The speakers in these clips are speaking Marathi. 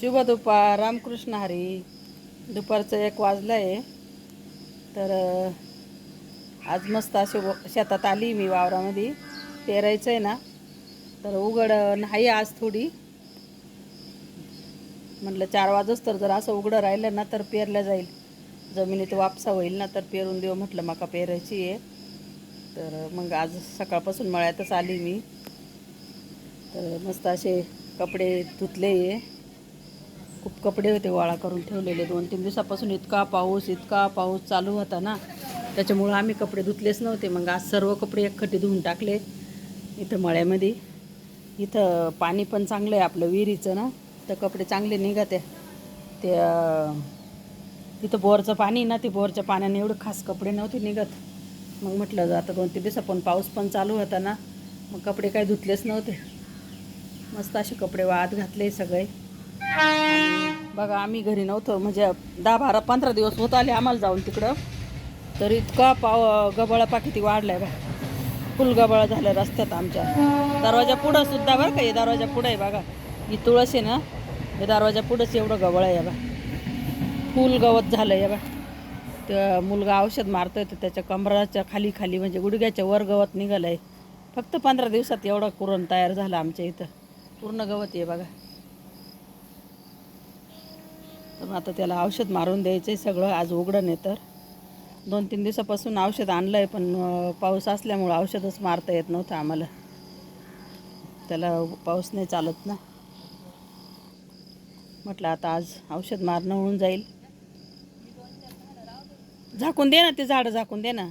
शुभ दुपार रामकृष्ण हरी. दुपारचं एक वाजलं आहे तर आज मस्त असे शेतात आली मी वावरामध्ये. पेरायचं आहे ना. तर उघड नाही आज थोडी. म्हटलं चार वाजच तर जर असं उघडं राहिलं ना तर पेरलं जाईल. जमिनीत वापसा होईल ना तर पेरून देऊ म्हटलं मका पेरायची आहे. तर मग आज सकाळपासून मळ्यातच आली मी. तर मस्त असे कपडे धुतले आहे. खूप कपडे होते वाळा करून ठेवलेले. दोन तीन दिवसापासून इतका पाऊस इतका पाऊस चालू होता ना. त्याच्यामुळं आम्ही कपडे धुतलेच नव्हते. मग आज सर्व कपडे एकखटी धुवून टाकले. इथं मळ्यामध्ये. इथं पाणी पण चांगलं आहे आपलं विहिरीचं ना. तर कपडे चांगले निघत. आहे ते इथं तिथं बोरचं पाणी ना ते बोरच्या पाण्याने एवढं खास कपडे नव्हते निघत. मग म्हटलं आता दोन तीन दिवसा पण पाऊस पण चालू होता ना. मग कपडे काही धुतलेच नव्हते. मस्त असे कपडे वाहत घातले सगळे. बघा आम्ही घरी नव्हतो. म्हणजे दहा बारा पंधरा दिवस होत आले आम्हाला जाऊन तिकडं. तर इतका पाव गबाळा किती वाढलाय बा फुल गबाळा झाला रस्त्यात आमच्या. दरवाजा पुढं सुद्धा बरं का हे दरवाजा पुढं आहे बघा. ही तुळस आहे ना हे दरवाजा पुढंच एवढं गबळ आहे बा फुल गवत झालं आहे बा त्या मुलगा औषध मारतोय तर त्याच्या कमराच्या खाली खाली म्हणजे गुडघ्याच्या वर गवत निघालं आहे फक्त पंधरा दिवसात एवढं कुरण तयार झालं आमच्या इथं. पूर्ण गवत आहे बघा. तर मग आता त्याला औषध मारून द्यायचं आहे सगळं. आज उघडं नाही तर. दोन तीन दिवसापासून औषध आणलं आहे पण पाऊस असल्यामुळं औषधच मारता येत नव्हतं आम्हाला. त्याला पाऊस नाही चालत ना. म्हटलं आता आज औषध मारणं होऊन जाईल. झाकून दे ना ते झाडं झाकून दे ना.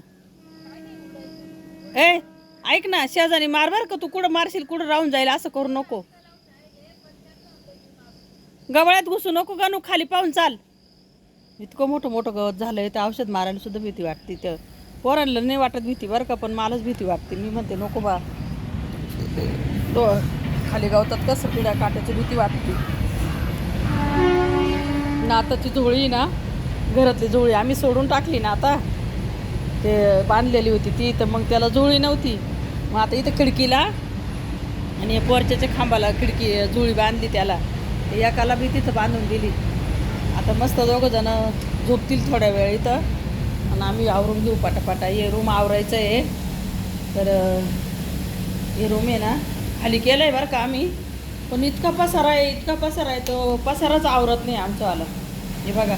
ए ऐक ना शेजारी मार बर का तू. कुठं मारशील कुठं राहून जाईल असं करू नको. गवळ्यात घुसू नको गणू खाली पाहून चाल. इतकं मोठं मोठं गवत झालंय तर औषध मारायला सुद्धा भीती वाटते. तर पोरांना नाही वाटत भीती बरं का पण मलाच भीती वाटते. मी म्हणते नको बा. तो खाली गवतात कसं पिढ्या काट्याची भीती वाटते. नाताची झोळी ना घरातली झोळी आम्ही सोडून टाकली ना आता ते बांधलेली होती ती तर मग त्याला झोळी नव्हती. मग आता इथं खिडकीला आणि पोरच्याच्या खांबाला खिडकी जुळी बांधली त्याला. एकाला बी तिथं बांधून दिली. आता मस्त दोघं जण झोपतील थोड्या वेळ इथं. आणि आम्ही आवरून घेऊ पाटापाटा. हे रूम आवरायचं आहे. तर हे रूम आहे ना खाली केलं आहे बरं का आम्ही. पण इतका पसारा आहे इतका पसारा आहे तो पसाराच आवरत नाही आमचावाला हे बघा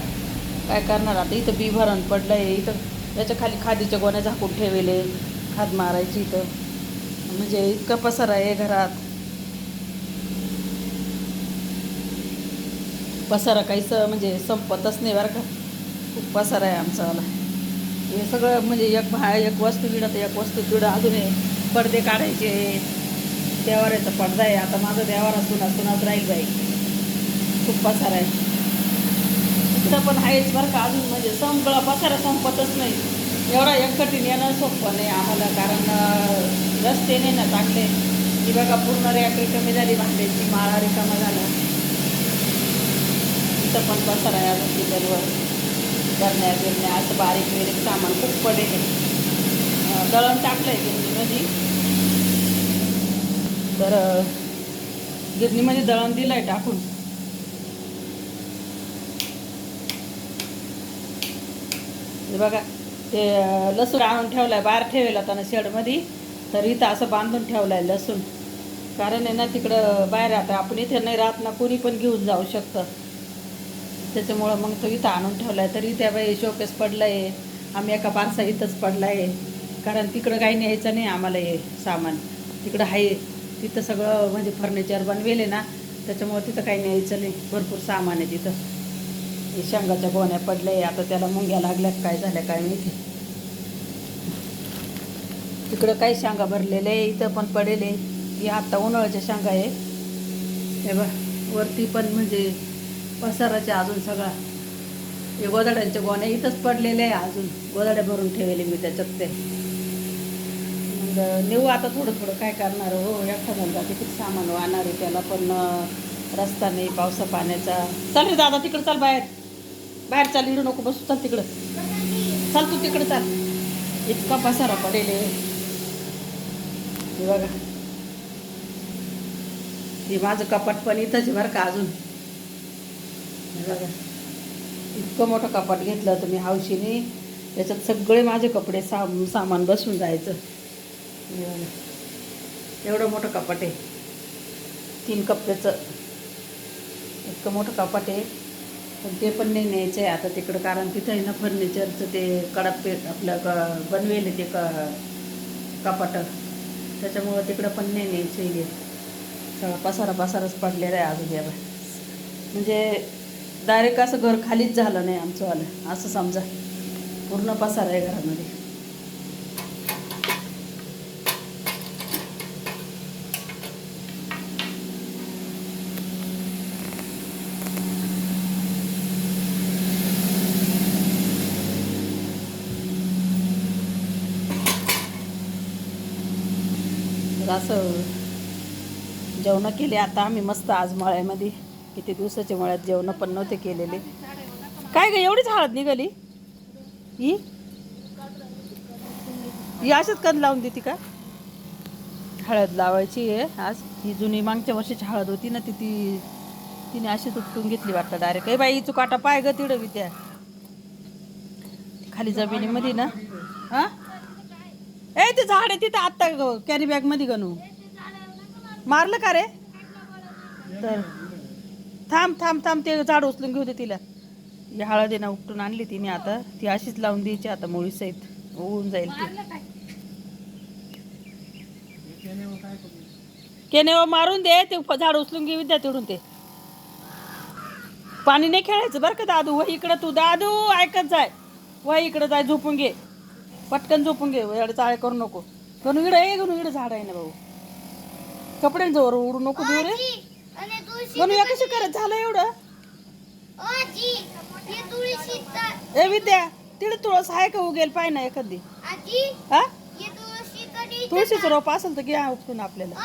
काय करणार आता? इथं बी भरण पडलं आहे इथं याच्या खाली खादीच्या गोण्या झाकून ठेवले खाद मारायची इथं. म्हणजे इतका पसारा आहे घरात. पसारा काहीच म्हणजे संपतच नाही बरं का. खूप पसारा आहे आमचावाला हे सगळं म्हणजे एक भा एक वस्तू गिडत एक वस्तू गिडं अजूनही पडदे काढायचे देवाराचा पडदा आहे. आता माझा देवार असून असूनच राहील बाई. खूप पसारा आहे. तिथं पण आहेच बरं का अजून म्हणजे संपळा पसारा संपतच नाही. एवढा एकखटीने येणं सोपं नाही आम्हाला कारण रस्ते नाही ना चांगले. ती बघा पूर्ण रॅक कमी झाली भांड्याची माळा रिकामा झाला. इथं पण पसारा आहे अजून किचनवर करण्या बिरण्या असं बारीक बिरीक सामान खूप पडेल दळण टाकलं आहे गिरणीमध्ये. तर गिरणीमध्ये दळण दिलं आहे टाकून बघा ते लसूण आणून ठेवलाय आहे बाहेर ठेवलं होता ना शेडमध्ये. तर इथं असं बांधून ठेवलं आहे लसूण. कारण आहे ना तिकडं बाहेर आता आपण इथे नाही राहत ना कोणी पण घेऊन जाऊ शकतं. त्याच्यामुळं मग तो इथं आणून ठेवला आहे तरी त्या बाई शोकेस पडला आहे आम्ही एका बारसा इथंच पडला आहे कारण तिकडं काही न्यायचं नाही आम्हाला हे सामान. तिकडं आहे. तिथं सगळं म्हणजे फर्निचर बनवेले ना त्याच्यामुळं तिथं काही न्यायचं नाही. भरपूर सामान आहे तिथं. हे शेंगाच्या गोण्या पडल्या. आहे आता त्याला मुंग्या लागल्या काय झाल्या काय माहिती. तिकडं काही शेंगा भरलेले आहे. इथं पण पडेल आहे. ही आत्ता उन्हाळ्याच्या शेंगा आहे. हे बघ. वरती पण म्हणजे पसाराच्या अजून सगळा. हे गोदाड्यांच्या गोण्या इथंच पडलेल्या आहे अजून. गोदाड्या भरून ठेवले मी त्याच्यात ते. मग नेऊ आता थोडं थोडं काय करणार हो एकटा एखाद्याला किती सामान वाहणार आहे त्याला पण रस्ता नाही पावसा पाण्याचा. चल रे दादा तिकडं चाल बाहेर. बाहेर चाल इडू नको बसू. चाल तिकडं. चाल तू तिकडं चाल. इतका पसारा पडेल आहे. हे बघा. हे माझं कपाट पण इथंच बरं का अजून. बघा. इतकं मोठं कपाट घेतलं होतं मी हौशीने त्याच्यात सगळे माझे कपडे साम सामान बसून जायचं. एवढं मोठं कपाट आहे. तीन कप्प्याचं. इतकं मोठं कपाट आहे. पण ते पण नाही न्यायचं आहे आता तिकडं कारण तिथं आहे ना फर्निचरचं ते कडप्पे आपलं क बनवेल ते क कपाटं. त्याच्यामुळं तिकडं पण नाही न्यायचं आहे सगळा पसारा पसाराच पडलेला आहे अजून या म्हणजे डायरेक्ट असं घर खालीच झालं नाही आमचंवालं. असं समजा. पूर्ण पसार आहे घरामध्ये. तर असं जेवणं केले आता आम्ही मस्त आज मळ्यामध्ये. किती दिवसाच्या मळ्यात जेवणं पण नव्हते केलेले. काय ग एवढीच हळद निघाली? ही ही अशीच कण लावून देते का? हळद लावायची आहे आज. ही जुनी मागच्या वर्षीची हळद होती ना ती ती तिने अशीच उपटून घेतली वाटतं डायरेक्ट काही बाई हिचू काटा पाय ग तिडं विद्या. खाली जमिनीमध्ये ना. हा? ए ते झाड आहे तिथं आत्ता कॅरी बॅगमध्ये गणू मारलं का रे? तर थांब थांब थांब ते झाड उचलून घेऊ दे तिला. ही हळद आहे ना उपटून आणली तिने आता. ती अशीच लावून द्यायची आता मुळी सहित. होऊन जाईल ती. केने मारून दे ते झाड उचलून घे विद्या तिडून ते. पाणी नाही खेळायचं बरं का दादू? वह इकडं तू दादू ऐकत जाय. वह इकडं जाय झोपून घे. पटकन झोपून घे एवढे चाळे करू नको. गणू इकडं ये गणू इकडं झाड आहे ना भाऊ. कपड्यांचं जोर उडू नको देऊ रे. म्हणून कसे कशी करत? झालं एवढं? ए विद्या तिथे तुळस आहे का उगेल? पाय ना एखादी. हा? रोप असेल तर घ्या उपटून आपल्याला.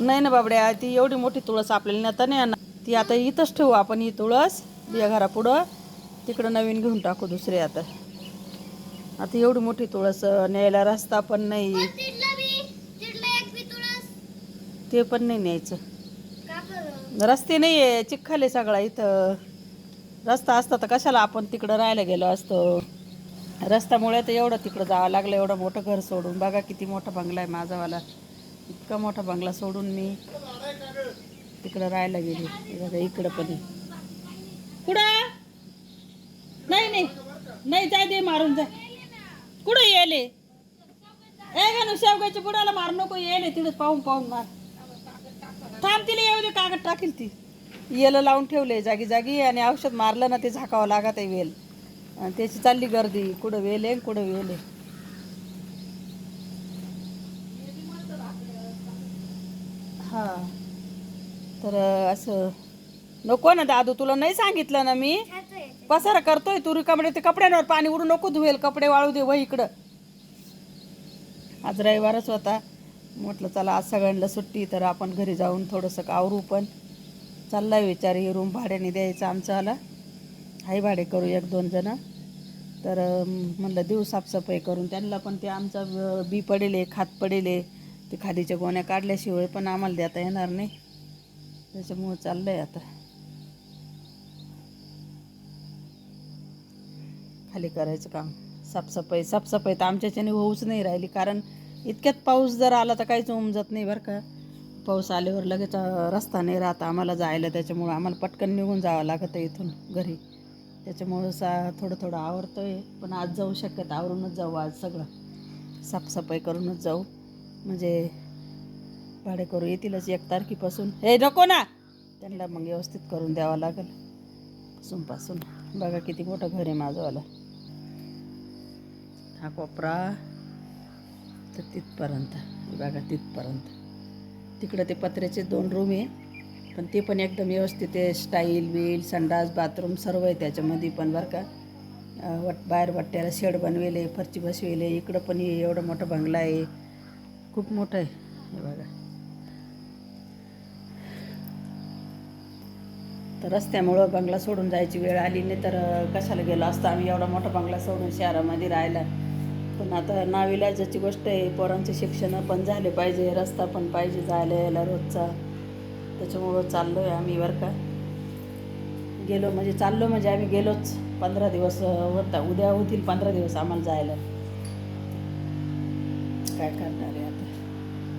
नाही ना बाबड्या ती एवढी मोठी तुळस आपल्याला नेता नाही ना ती आता इथंच ठेवू आपण ही तुळस या घरापुढं. तिकडं नवीन घेऊन टाकू दुसरी आता. आता एवढी मोठी तुळस न्यायला रस्ता पण नाही. ते पण नाही न्यायचं. रस्ते नाही आहे चिखल आहे सगळा इथं. रस्ता असता तर कशाला आपण तिकडं राहायला गेलो असतो? रस्त्यामुळे तर एवढं तिकडं जावं लागलं एवढं मोठं घर सोडून. बघा किती मोठा बंगला आहे माझावाला. इतका मोठा बंगला सोडून मी तिकडं राहायला गेली. बघा इकडं पण. कुठं? नाही नाही. नाही जाय दे मारून जाय कुठं येले? ए गा शेवगाच्या बुडाला मार नको येले तिथं पाहून पाहून मार. थांब तिला येऊ दे कागद टाकील ती. येल लावून ठेवले जागी जागी आणि औषध मारलं ना ते झाकावं लागत आहे वेल. आणि त्याची चालली गर्दी कुठं वेल आहे कुठं वेल आहे. हा. तर असं नको ना दादू तुला नाही सांगितलं ना मी? पसारा करतोय तू रिकामडे ते कपड्यांवर पाणी उडू नको धुवेल कपडे वाळू दे व इकडं. आज रविवारच होता. म्हटलं चला आज सगळ्यांना सुट्टी तर आपण घरी जाऊन थोडंसं आवरू पण. चाललाय विचार ही रूम भाड्याने द्यायचं आमचं आला हाय भाडे करू एक दोन जण. तर म्हणलं देऊ साफसफाई करून. त्यांना पण ते आमचा बी पडेल आहे खात पडेल. आहे ते खादीच्या गोण्या काढल्याशिवाय पण आम्हाला देता येणार नाही. त्याच्यामुळं चाललंय आता. खाली करायचं काम. साफसफाई साफसफाई तर आमच्याच्याने होऊच नाही राहिली. कारण इतक्यात पाऊस जर आला तर काहीच उमजत नाही बरं का. पाऊस आल्यावर लगेच रस्ता नाही राहत. आम्हाला जायला त्याच्यामुळं आम्हाला पटकन निघून जावं लागतं इथून घरी. त्याच्यामुळं सा थोडं थोडं आवरतो आहे पण आज जाऊ शकत आवरूनच जाऊ आज सगळं. साफसफाई करूनच जाऊ. म्हणजे भाडे करू येतीलच एक तारखेपासून. हे नको ना! त्यांना मग व्यवस्थित करून द्यावं लागेल. पासून बघा किती मोठं घर आहे माझंवालं हा कोपरा. तर तिथपर्यंत. हे बघा तिथपर्यंत. तिकडं ते पत्र्याचे दोन रूम आहे. पण ते पण एकदम व्यवस्थित आहे. स्टाईल वेल संडास बाथरूम सर्व आहे त्याच्यामध्ये पण बरं का. वट बाहेर वट्ट्याला शेड बनवेले फरची बसवेले इकडं पण हे एवढं मोठं बंगला आहे. खूप मोठं आहे. हे बघा. तर रस्त्यामुळं बंगला सोडून जायची वेळ आली नाही तर कशाला गेलो असतं आम्ही? एवढा मोठा बंगला सोडून शहरामध्ये राहायला. पण आता नाविलाजाची गोष्ट आहे पोरांचे शिक्षण पण झाले पाहिजे रस्ता पण पाहिजे जायला यायला रोजचा. त्याच्यामुळं चाललो आहे आम्ही बरं का. गेलो म्हणजे चाललो म्हणजे आम्ही गेलोच पंधरा दिवस होता उद्या होतील पंधरा दिवस आम्हाला जायला. काय करणार आहे आता?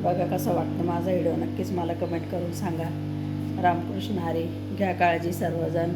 बघा कसं वाटतं माझा व्हिडिओ नक्कीच मला कमेंट करून सांगा. रामकृष्ण हरी घ्या काळजी सर्वजण.